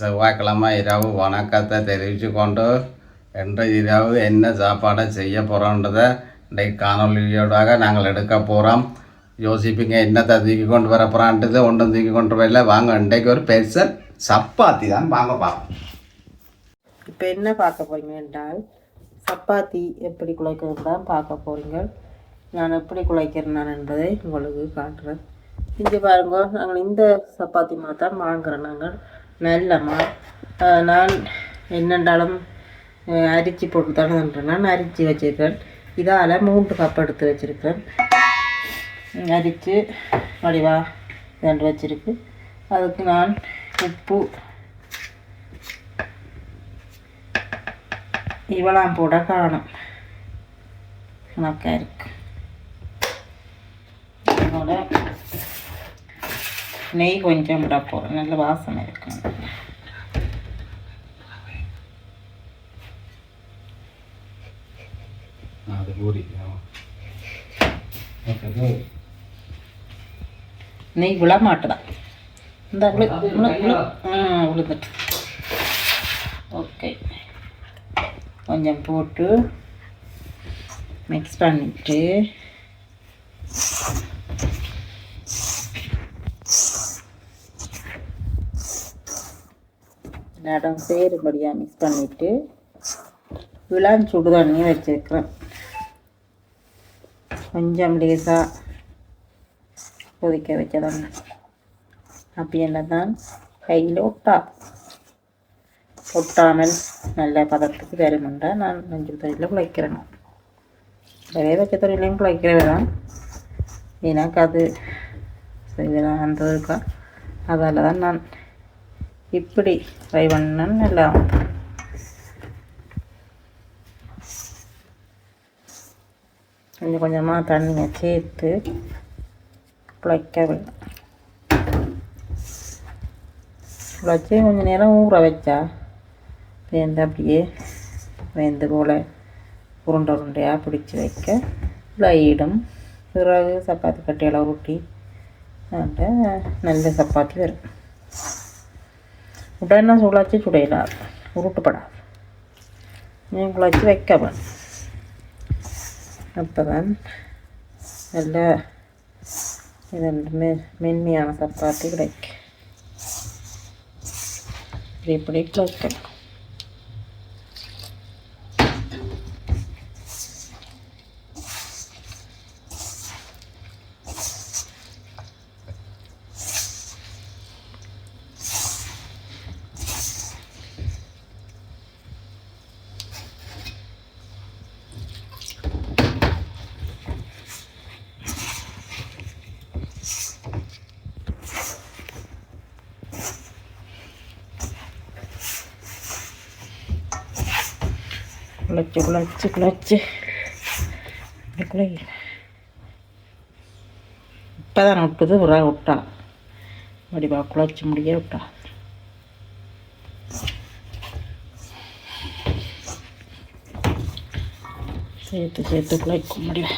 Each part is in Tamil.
செவ்வாய்க்கிழமை இரவு வணக்கத்தை தெரிவித்து கொண்டு இன்று இரவு என்ன சாப்பாடை செய்ய போகிறோன்றதை இன்றைக்கு காணொலியோடாக நாங்கள் எடுக்க போகிறோம் யோசிப்பீங்க என்னத்தை தூக்கி கொண்டு வர போகிறான்றது ஒன்றும் தூக்கி கொண்டு வரல. வாங்க இன்றைக்கு ஒரு பெருசல் சப்பாத்தி தான் வாங்க பார்ப்போம். இப்போ என்ன பார்க்க போகிறீங்க என்றால் சப்பாத்தி எப்படி குழைக்கிறது தான் பார்க்க போகிறீங்க நான் எப்படி குழைக்கிறேன் என்பதை உங்களுக்கு காட்டுறேன். இங்கே பாருங்க நாங்கள் இந்த சப்பாத்தி மாதிரி தான் வாங்குறோம் நாங்கள். நல்லம்மா ஆஹ் நான் என்னென்றாலும் ஆஹ் அரிசி போட்டு தானே தண்டுறேன் நான் அரிசி வச்சுருக்கேன் இதால் மூன்று கப் எடுத்து வச்சுருக்கேன் அரிச்சு வடிவா ரெண்டு வச்சிருக்கு அதுக்கு நான் உப்பு இவளாம் போட காணும் கணக்கா இருக்கு அதோட நெய் கொஞ்சம் விட போகிறேன் நல்ல வாசனை இருக்கு அது பூரி நெய் விழ மாட்டுதான் இந்த ஆ விழுந்துட்டு ஓகே. கொஞ்சம் போட்டு மிக்ஸ் பண்ணிட்டு இடம் சேருபடியாக மிக்ஸ் பண்ணிவிட்டு விளான் சுடு தண்ணி வச்சுருக்கிறேன் கொஞ்சம் லேசாக கொதிக்க வச்ச தண்ணி அப்படி தான் கையில் ஒட்டா ஒட்டாமல் நல்ல பதத்துக்கு வருமுண்டா நான் மஞ்சள் தண்ணியில் குழைக்கிறேன் நிறைய வச்ச தண்ணிலையும் குழைக்கிறவே தான் எனக்கு அது இதெல்லாம் அந்த இருக்கா அதால் தான் நான் இப்படி. ட்ரை பண்ணேன் நல்லா கொஞ்சம் கொஞ்சமாக தண்ணியை சேர்த்து குழைக்க வேண்டும் குழைச்சி கொஞ்சம் நேரம் ஊற வச்சா வேந்து அப்படியே வேந்து போல் உருண்டை உருண்டையாக பிடிச்சி வைக்க லைடும் பிறகு சப்பாத்தி கட்டியில் உருட்டி நல்ல சப்பாத்தி வரும். உடனே சுழச்சி சுடையிடாது உருட்டுப்படாது நீ குழச்சி வைக்க வேணும் அப்போ தான் நல்ல இது மெ மென்மையான சப்பாத்தி குழச்சி குழச்சி குழச்சி. இப்படி இப்போ தான் விட்டுது ஒரு விட்டா முடிவா குழச்சி முடிய விட்டா சேர்த்து சேர்த்து குழைக்க முடியும்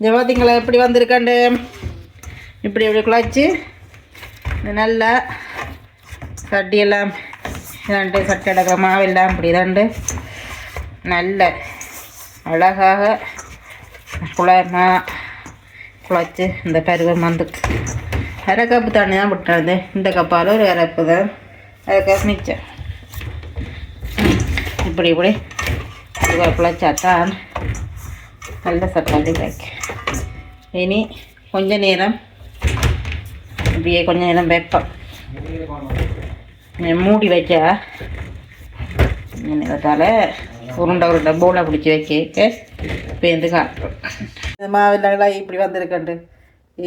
இந்த எப்படி வந்திருக்காண்டு? இப்படி இப்படி குழச்சி. நல்லா சட்டியெல்லாம் இதாண்டு சட்டி அடக்கிற மாவெல்லாம் இப்படி இதாண்டு நல்ல அழகாக குழமா குழச்சி இந்த பருவம் வந்து அரை கப்பு தண்ணி தான் விட்டுறது. இந்த கப்பால் ஒரு அரை கப்பு தான். அரை கப் மிச்சம். இப்படி இப்படி. இது குழச்சாத்தான் நல்ல சப்பாத்தி கிடைக்கும். இனி கொஞ்ச நேரம் இப்படியே கொஞ்ச நேரம் வைப்போம். மூடி வைக்க. நேரத்தால் உருண்டை உருண்டை போலை பிடிச்சி வைக்க. பேந்து காட்டும் இந்த மாவில்லாம் இப்படி வந்திருக்கண்டு.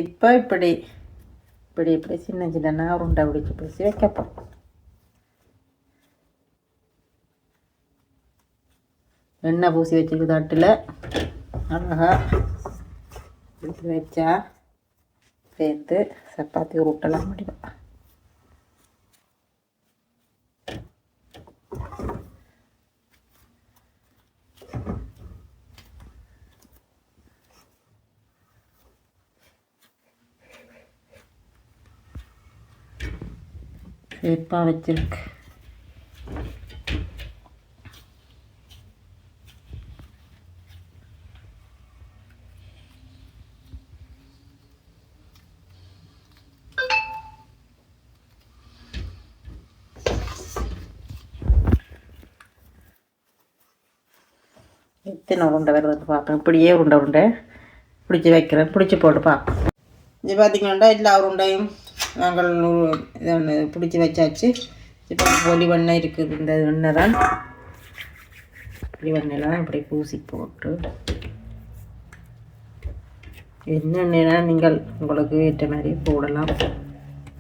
இப்போ இப்படி இப்படி இப்படி சின்ன சின்ன உருண்டை பிடிச்சி பிடிச்சி வைக்கப்போம். எண்ணெய் பூசி வச்சிருக்கு தட்டில். அழகா எடுத்து வச்சா சேர்த்து சப்பாத்தி உருட்டலாம் முடியும் ஷேப்பாக வச்சிருக்கு. இத்தனை உருண்டை வருது பார்ப்பேன். இப்படியே உருண்டை உருண்டை பிடிச்சி வைக்கிறேன். பிடிச்சி போட்டு பார்ப்பேன் இது பார்த்திங்கன்னா எல்லா உருண்டையும் நாங்கள் இது ஒன்று பிடிச்சி வச்சாச்சு. இப்போ ஒலி வெண்ணெய் இருக்குது. இந்த வெண்ணெய் தான். ஒலி வெண்ணெய்லாம் இப்படி பூசி போட்டு. என்னென்னா நீங்கள் உங்களுக்கு ஏற்ற மாதிரி போடலாம்.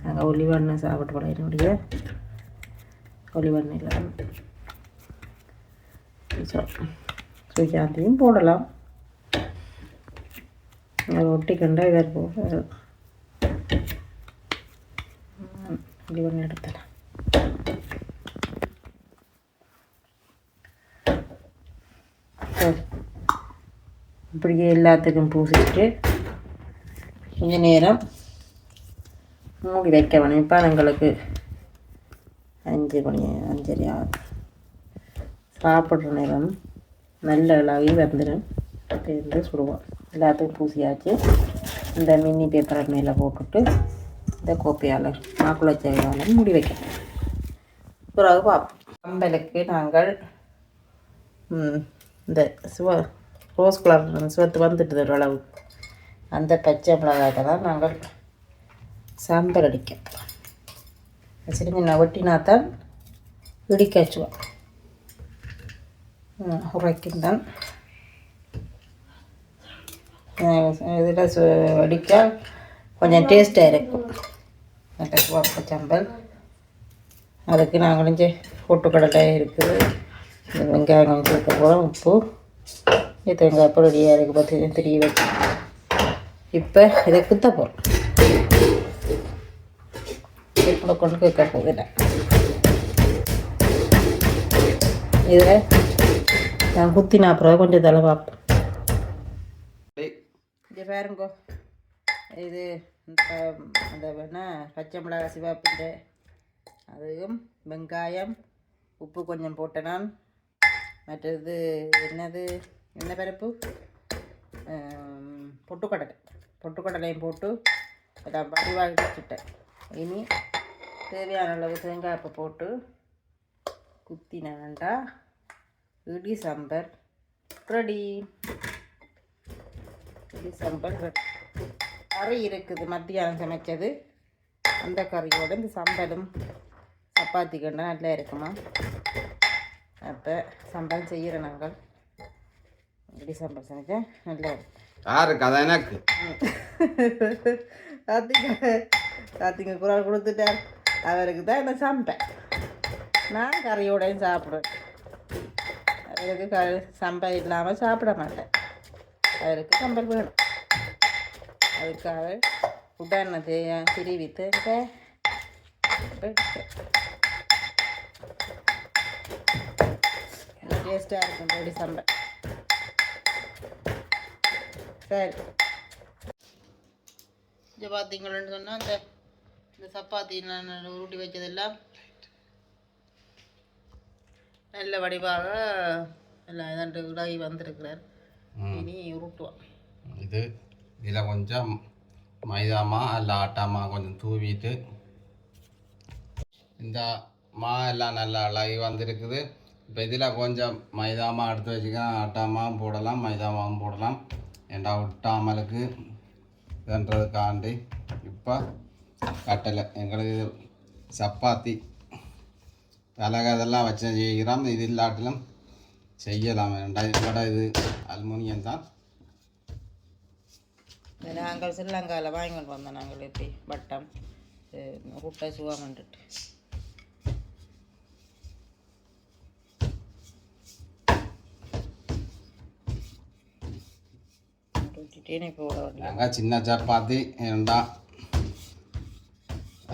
நாங்கள் ஒலி வெண்ணெய் சாப்பிட்டு போட என்னுடைய ஒலி வெண்ணெயில் ஸோ சுஜாந்தியும் போடலாம். அது ஒட்டிக்கண்டா இதை போக இப்படி சரி. இப்படியே எல்லாத்துக்கும் பூசிட்டு கொஞ்ச நேரம் மூடி வைக்க வேணும். இப்போ எங்களுக்கு அஞ்சு மணி அஞ்சரை ஆகும் சாப்பிட்ற நேரம் நல்ல அளவே வந்துடும் இருந்து சுடுவோம். எல்லாத்துக்கும் பூசியாச்சு. இந்த மினி பேப்பரை மேலே போட்டுட்டு இந்த கோப்பையால் மாக்குள்ள செய்வாலும் முடி வைக்கணும். பிறகு பார்ப்போம் கம்பலுக்கு நாங்கள் இந்த சிவ ரோஸ் கலர் சிவத்து ஒரு அளவுக்கு அந்த பச்சை மிளகாய்க்கு தான் நாங்கள் சாம்பல் அடிக்கும். சரிங்க நான் வெட்டினா தான் இடிக்க வச்சுவோம் உரைக்கின்றன் இதில் வடித்தால் கொஞ்சம் டேஸ்ட்டாக இருக்கும் நல்ல சிவப்பு சாம்பல் அதுக்கு நான் கொஞ்சம் பொட்டுக்கடலை இருக்குது இந்த வெங்காயம் கொஞ்சம் சேர்க்க போகிறோம் உப்பு இது வெங்காயம் அப்புறம் ரெடியாக இருக்குது பார்த்து திரிய வச்சு இப்போ இதை குத்த போகிறோம் இப்போ கொண்டு கேட்க போகுதில்லை இதில் நான் குத்தினா அப்புறம் கொஞ்சம் தலை பார்ப்பேன் இது பாருங்க. இது இந்த அந்த வேணா பச்சை மிளகாய் சிவப்பிൻ്റെ அதுவும் வெங்காயம் உப்பு கொஞ்சம் போட்டேன் நான் மற்றது என்னது என்ன பருப்பு பொட்டுக்கடலை. பொட்டுக்கடலையும் போட்டு எல்லாம் வடிவாக வச்சுட்டேன். இனி தேவையான அளவு தேங்காய் பூ போட்டு குத்தினேன்டா. இடி சாம்பார். ரெடி. இடி சாம்பார் கறி இருக்குது மத்தியானம் சமைச்சது. அந்த கறியோட இந்த சம்பலும் சப்பாத்தி கண்டா நல்லா இருக்குமா? அப்போ சம்பல் செய்கிறோம் நாங்கள். இடி சாம்பார் சமைச்சேன் நல்லா இருக்கும் யாருக்கு அது எனக்கு? கார்த்திகை கார்த்திகை குரல் கொடுத்துட்டார். அவருக்கு தான் என்ன சம்பேன் நான் கறியோடையும் சாப்பிடுவேன். அவருக்கு க சம்பல் இல்லாமல் சாப்பிட மாட்டேன். அவருக்கு சம்பல் வேணும். அதுக்காக உடனே தே- டேஸ்ட்டாக இருக்கும் பொடி சம்பல் சரி. இங்கே பார்த்தீங்கன்னு சொன்னால் அந்த இந்த சப்பாத்தி நான் உருட்டி வச்சதெல்லாம் நல்ல வடிவாக எல்லாம் விடாகி வந்திருக்கிறார். இனி உருட்டுவான் இது இதில் கொஞ்சம் மைதாமா இல்லை ஆட்டாமா கொஞ்சம் தூவிட்டு இந்த மா எல்லாம் நல்லா அழகி வந்திருக்குது. இப்போ இதில் கொஞ்சம் மைதாமா எடுத்து வச்சுக்கலாம். ஆட்டாமாவும் போடலாம் மைதாமாவும் போடலாம். ஏண்டா விட்டாமலுக்கு இதுன்றதுக்காண்டி இப்போ கட்டலை. எங்களுக்கு சப்பாத்தி விலகு அதெல்லாம் வச்சு செய்கிறோம் இது இல்லாட்டிலும் செய்யலாம். இதோட இது அலுமினியம் தான். நாங்கள் ஸ்ரீலங்காவில் வாங்கி கொண்டு வந்தோம் நாங்கள் எப்படி? வட்டம். உருட்டை சுவாமன்ட்டு நாங்கள் சின்ன சப்பாத்தி ஏண்டா?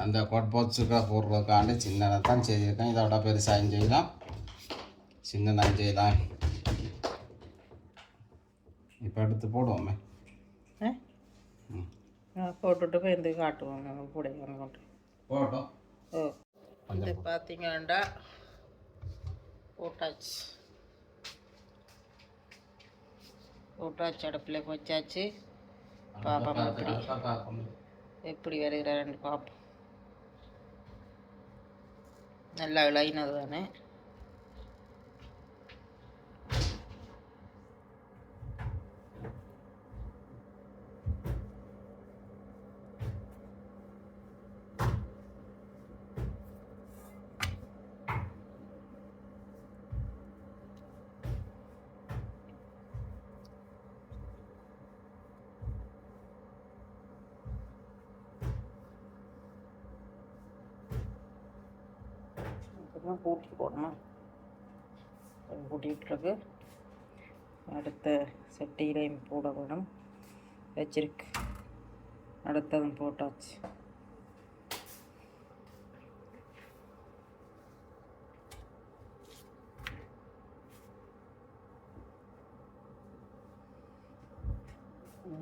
அந்த கொட்போட்ஸுக்கு போடுறதுக்காண்டி சின்னதாக தான் செய்திருக்கேன் இதோட பெருசாக செய்யலாம் சின்னதாக செய்யலாம் இப்போ எடுத்து போடுவோமே. போட்டுட்டு போய் இந்த காட்டுவோம். நாங்கள் கூட கொண்டு போட்டோம். ஓ. இது பார்த்தீங்கன்னா போட்டாச்சு. போட்டாச்சு அடுப்பில் வச்சாச்சு. பாப்பா எப்படி? எப்படி வருகிறாருன்னு பார்ப்போம் நல்லா விளையினது தானே போட்டுக்கணும் கூட்டி போடணும். கூட்டிகிட்ருக்கு அடுத்த சட்டியிலையும் போட வேணும். வச்சிருக்கு. அடுத்ததும் போட்டாச்சு.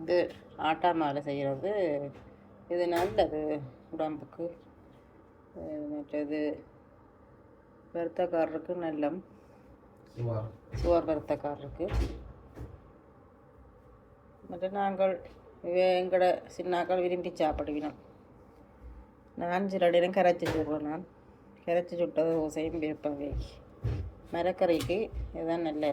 இது ஆட்டா மாலை செய்கிறது இது நல்லது உடம்புக்கு. மற்றது வருத்தக்காரருக்கு நல்லம் சுமார் சுவர் வருத்தக்காரருக்கு மற்ற நாங்கள் எங்கட சின்னாக்கள் விரும்பி சாப்பிடுவினோம் நான் சில நேரம் கரைச்சி சுடுறேன் நான் கரைச்சி சுட்டது ஓசையும் விருப்பம் மரக்கறிக்கு இதுதான் நல்ல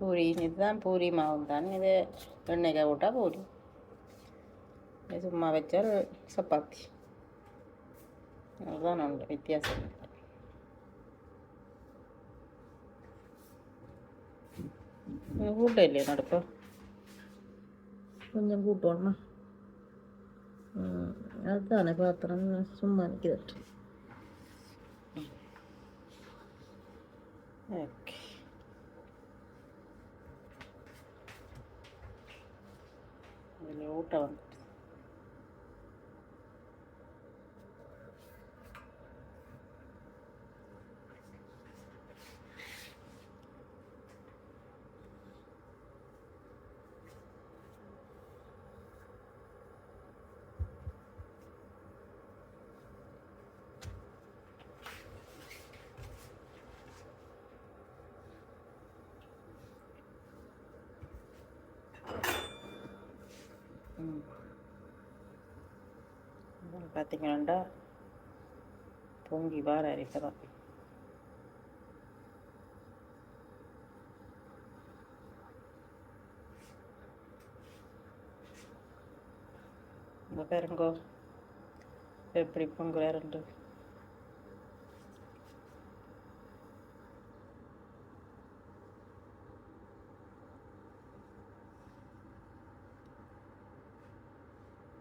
பூரி இதுதான் பூரி மாவு தான் இது எண்ணெய்க்காய் போட்டால் பூரி இது சும்மா வச்சால் சப்பாத்தி அதுதான் உண்டு வித்தியாசம் இல்லை. இது கூட்டம் இல்லையா நடுப்பா கொஞ்சம் கூட்டணும் அதுதானே பாத்திரம் சும்மா ಹೋಗ್ತಾವಂತ பார்த்தீங்கன்னா பொங்கி வார அரிப்பதான் இந்த பேருங்கோ எப்படி பொங்குறாருண்டு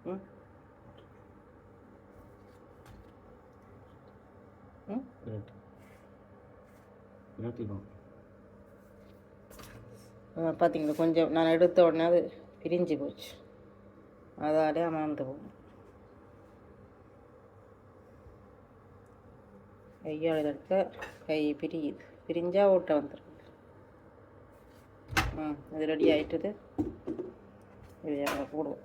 ம் ம் கிரேட் கிரேட்டிடும் பார்த்தீங்களா கொஞ்சம் நான் எடுத்த உடனே அது பிரிஞ்சு போச்சு. அதாலே அமர்ந்து போகும். கையால் எடுக்க கை பிரியுது. பிரிஞ்சா ஓட்ட வந்துடும் ம் இது ரெடி ஆயிட்டுது. இது போடுவோம்.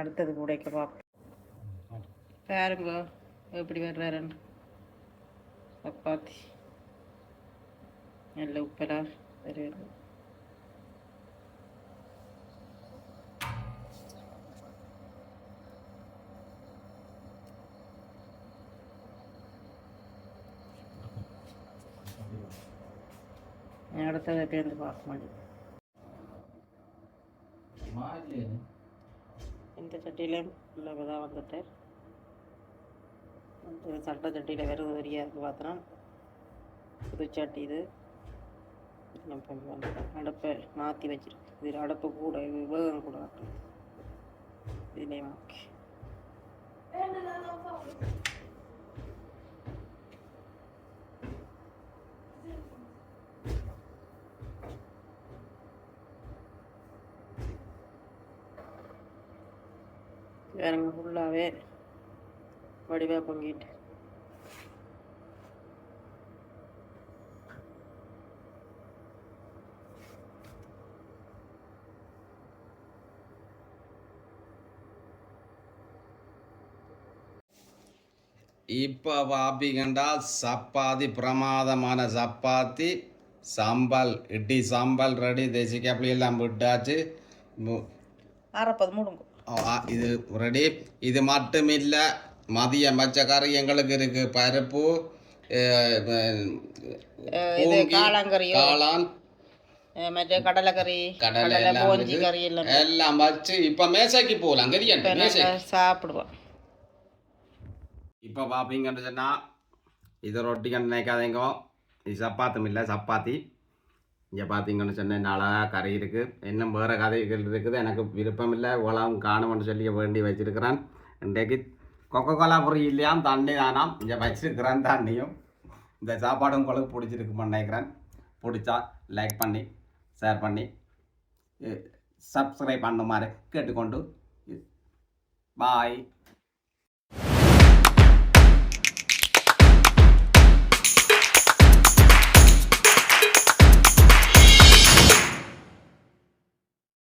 அடுத்தது உடைக்க பார்ப்போம். பாருங்க. எப்படி வர்றாருன்னு? சப்பாத்தி. நல்ல உப்பெல்லாம் வருது அடுத்தது பேருந்து பார்க்க மாதிரி இந்த சட்டியிலையும் உள்ளதாக வந்துட்டு இந்த சட்டை சட்டியில் வெறும் வரியாக இருக்குது பார்த்தோன்னா புதுச்சட்டி இது. அடப்பை அடுப்பை மாற்றி வச்சிருக்கு இதில் அடுப்பு கூட இது கூட காட்டுது. இதுலேயும் ஓகே வேறங்க ஃபுல்லாகவே வடிவாக பொங்கிட்டு இப்போ பாப்பிக்கண்டா சப்பாத்தி பிரமாதமான சப்பாத்தி சாம்பல் இட்லி சாம்பல் ரெடி தேசிக்காப்புளி எல்லாம் விட்டாச்சு. அரைப்பது மூடுங்க இது ரெடி. இது மட்டும் இல்லை மதியம் வச்ச கறி எங்களுக்கு இருக்கு. பருப்பு காளான் மற்ற கடலைக்கறி கடலை போஞ்சி. கறி எல்லாம் எல்லாம் வச்சு இப்போ மேசைக்கு போகலாம் நாங்கள் சாப்பிடுவோம். இப்போ பார்ப்பீங்கன்னு சொன்னால் இது ரொட்டிக்கன்னு நினைக்காதீங்க. இது சப்பாத்தும் இல்லை சப்பாத்தி. இங்கே பார்த்தீங்கன்னு சொன்னேன் அழகா கறி இருக்குது இன்னும் வேறு கதைகள் இருக்குது. எனக்கு விருப்பம் இல்லை. உலகம் காணும்னு சொல்லி வேண்டி வச்சிருக்கிறேன். இன்றைக்கு கொக்கோகோலா கோலா இல்லையாம் தண்ணி தானாம். இங்கே வச்சிருக்கிறேன் தண்ணியும். இந்த சாப்பாடு உங்களுக்கு பிடிச்சிருக்குன்னு நினைக்கிறேன். பிடிச்சா லைக் பண்ணி ஷேர் பண்ணி சப்ஸ்கிரைப் பண்ணுமாறு கேட்டுக்கொண்டு பாய்